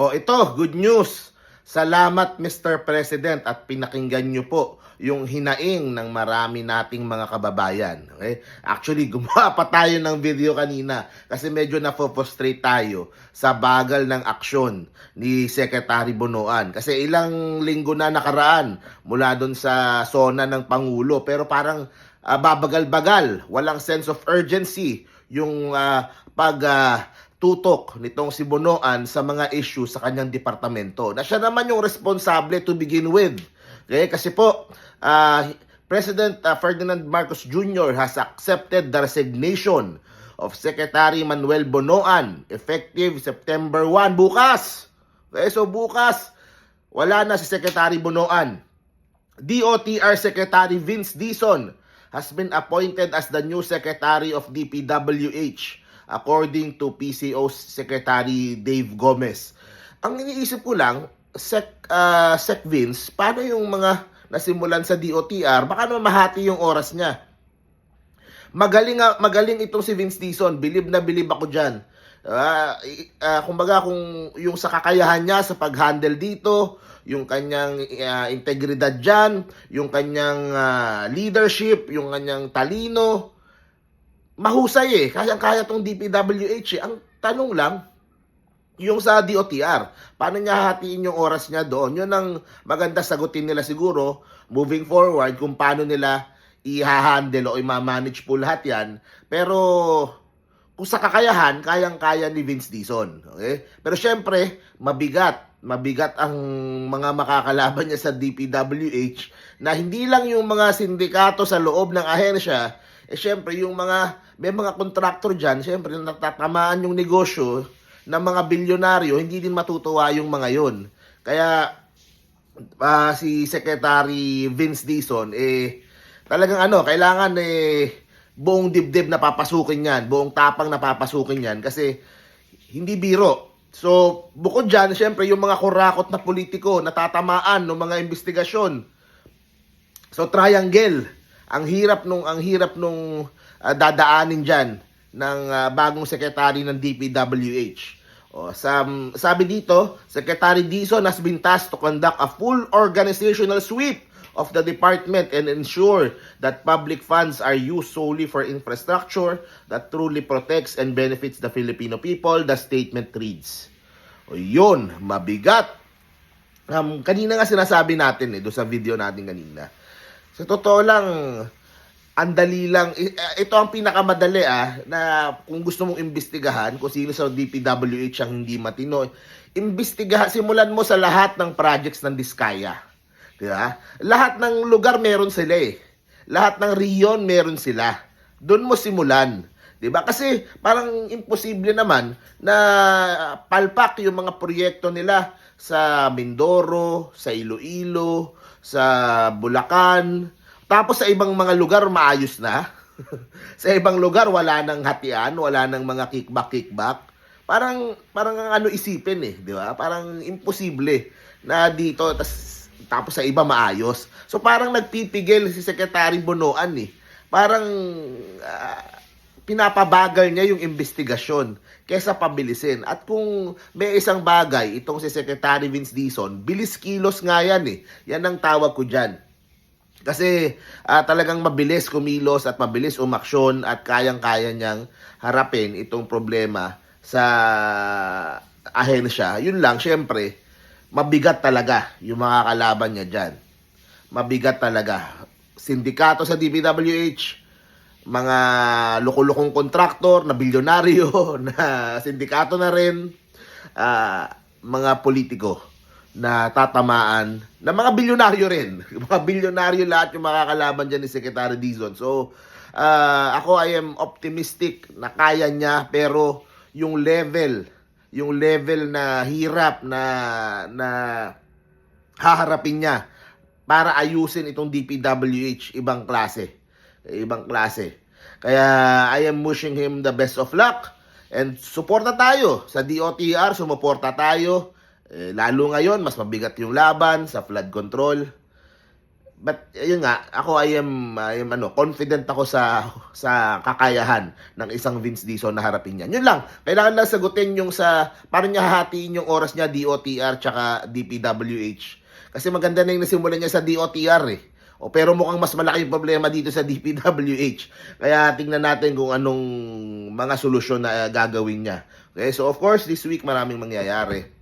O ito, good news. Salamat Mr. President at pinakinggan niyo po yung hinaing ng marami nating mga kababayan. Okay? Actually, gumawa pa tayo ng video kanina kasi medyo na-frustrate tayo sa bagal ng aksyon ni Secretary Bonoan. Kasi ilang linggo na nakaraan mula doon sa zona ng Pangulo pero parang ah, babagal-bagal, walang sense of urgency yung ah, pag ah, tutok nitong si Bonoan sa mga issue sa kanyang departamento. Na siya naman yung responsable to begin with. Okay? Kasi po, ah, President ah, Ferdinand Marcos Jr. has accepted the resignation of Secretary Manuel Bonoan effective September 1 bukas. Okay, so bukas wala na si Secretary Bonoan. DOTR Secretary Vince Dizon has been appointed as the new Secretary of DPWH according to PCO's Secretary Dave Gomez. Ang iniisip ko lang, Sec, ah, Sec Vince, paano yung mga nasimulan sa DOTR, baka naman mahati yung oras niya. Magaling magaling itong si Vince Dizon. Believe na believe ako diyan. Ah, i- ah, kumbaga kung yung sa kakayahan niya sa pag-handle dito, yung kanyang ah, integridad diyan, yung kanyang ah, leadership, yung kanyang talino, mahusay eh. Kayang-kaya tong DPWH eh. Ang tanong lang, yung sa DOTR, paano niya hatiin yung oras niya doon? Yun ang maganda sagutin nila siguro moving forward kung paano nila i-handle o i-manage po lahat yan. Pero kung sa kakayahan, kayang-kaya ni Vince Dizon. Okay? Pero syempre, mabigat. Mabigat ang mga makakalaban niya sa DPWH na hindi lang yung mga sindikato sa loob ng ahensya, eh syempre yung mga, may mga contractor dyan, syempre natatamaan yung negosyo ng mga bilyonaryo, hindi din matutuwa yung mga yon. Kaya ah, si Secretary Vince Dizon, eh, talagang ano, kailangan eh, buong dibdib na papasukin yan, buong tapang na papasukin yan, kasi hindi biro. So, bukod dyan, syempre, yung mga kurakot na politiko, natatamaan ng mga investigasyon. So, triangle. Ang hirap nung, ang hirap nung ah, dadaanin dyan ng ah, bagong sekretary ng DPWH. O, sa, sabi dito, Secretary Dizon has been tasked to conduct a full organizational sweep of the department and ensure that public funds are used solely for infrastructure that truly protects and benefits the Filipino people, the statement reads. O yun, mabigat. Um, kanina nga sinasabi natin eh, doon sa video natin kanina. Sa totoo lang, ang dali lang, ah, ito ang pinakamadali ah, na kung gusto mong imbestigahan kung sino sa DPWH ang hindi matino, imbestigahan, simulan mo sa lahat ng projects ng Diskaya. Di ba? Lahat ng lugar meron sila eh. Lahat ng riyon meron sila. Doon mo simulan. 'Di ba? Kasi parang imposible naman na palpak yung mga proyekto nila sa Mindoro, sa Iloilo, sa Bulacan, tapos sa ibang mga lugar maayos na. sa ibang lugar wala nang hatian, wala nang mga kickback kickback. Parang parang ang ano isipin eh, 'di ba? Parang imposible na dito tas, tapos sa iba maayos. So parang nagpipigil si Secretary Bonoan eh. Parang ah, pinapabagal niya yung investigasyon kesa pabilisin. At kung may isang bagay, itong si Secretary Vince Dizon, bilis kilos nga yan eh. Yan ang tawag ko dyan. Kasi ah, talagang mabilis kumilos at mabilis umaksyon at kayang-kaya niyang harapin itong problema sa ahensya. Yun lang, syempre, mabigat talaga yung mga kalaban niya dyan. Mabigat talaga. Sindikato sa DPWH, mga lukulukong kontraktor na bilyonaryo na sindikato na rin, ah, mga politiko na tatamaan na mga bilyonaryo rin. Mga bilyonaryo lahat yung makakalaban dyan ni Secretary Dizon. So, ah, ako I am optimistic na kaya niya pero yung level, yung level na hirap na na haharapin niya para ayusin itong DPWH ibang klase. Ibang klase. Kaya I am wishing him the best of luck and suporta tayo sa DOTR, sumuporta tayo. Eh, lalo ngayon, mas mabigat yung laban sa flood control. but ayun nga, ako I am, I am ano, confident ako sa sa kakayahan ng isang Vince Dizon na harapin niya. Yun lang. Kailangan lang sagutin yung sa paano niya hahatiin yung oras niya DOTR tsaka DPWH. Kasi maganda na yung nasimulan niya sa DOTR eh. O pero mukhang mas malaki yung problema dito sa DPWH. Kaya tingnan natin kung anong mga solusyon na uh, gagawin niya. Okay, so of course this week maraming mangyayari.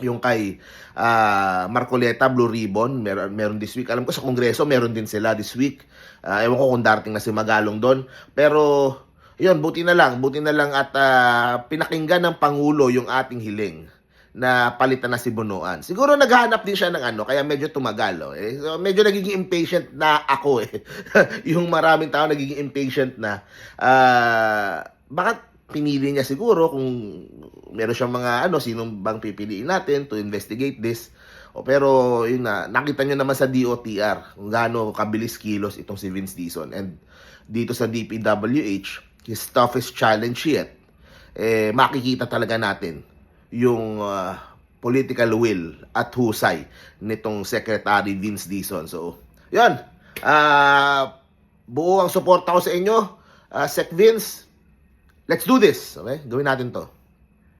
Yung kay ah, Marcoleta Blue Ribbon meron meron this week. Alam ko sa kongreso meron din sila this week. Ah, ewan ko kung darating na si Magalong doon. Pero yun buti na lang. Buti na lang at ah, pinakinggan ng pangulo yung ating hiling na palitan na si Bunuan. Siguro naghahanap din siya ng ano, kaya medyo tumagal. Oh, eh. So, medyo nagiging impatient na ako eh. yung maraming tao nagiging impatient na. Ah, bakit pinili niya siguro kung meron siyang mga ano, sinong bang pipiliin natin to investigate this. O pero yun na, nakita nyo naman sa DOTR kung gaano kabilis kilos itong si Vince Dizon. And dito sa DPWH, his toughest challenge yet, eh, makikita talaga natin yung ah, political will at husay nitong Secretary Vince Dizon. So, yun. Ah, buo ang suporta ko sa inyo. Ah, Sec Vince, let's do this. Okay? Gawin natin to.